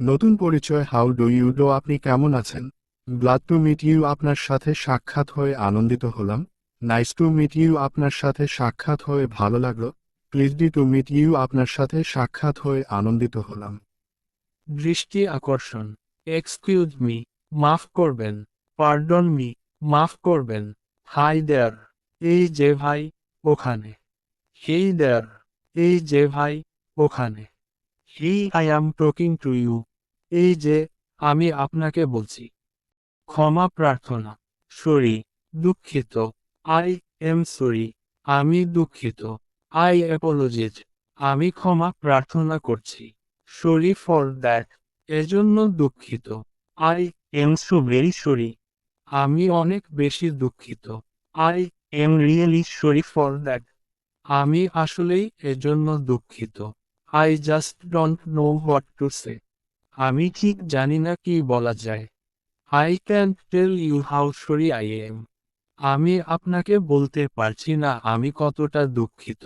নতুন পরিচয় how do you do আপনি কেমন আছেন? গ্লাড টু মিট ইউ আপনার সাথে সাক্ষাৎ হয়ে আনন্দিত হলাম। নাইস টু মিট ইউ আপনার সাথে সাক্ষাৎ হয়ে ভালো লাগল। Pleased to meet you আপনার সাথে সাক্ষাৎ হয়ে আনন্দিত হলাম। দৃষ্টি আকর্ষণ। এক্সকিউজ মি মাফ করবেন। পার্ডন মি মাফ করবেন। হাই দেয়ার এই যে ভাই, ওখানে। হেই দেয়ার এই যে ভাই, ওখানে। Hey I am talking to you এই যে, আমি আপনাকে বলছি। ক্ষমা প্রার্থনা। সরি, দুঃখিত। আই এম সরি আমি দুঃখিত। আই অ্যাপোলজিজ আমি ক্ষমা প্রার্থনা করছি। সরি ফর দ্যাট এজন্য দুঃখিত। I am so very sorry আমি অনেক বেশি দুঃখিত। I am really sorry for that আমি আসলেই এজন্য দুঃখিত। I just don't know what to say আমি ঠিক জানি না কি বলা যায়। I can tell you how sorry I am আমি আপনাকে বলতে পারছি না আমি কতটা দুঃখিত।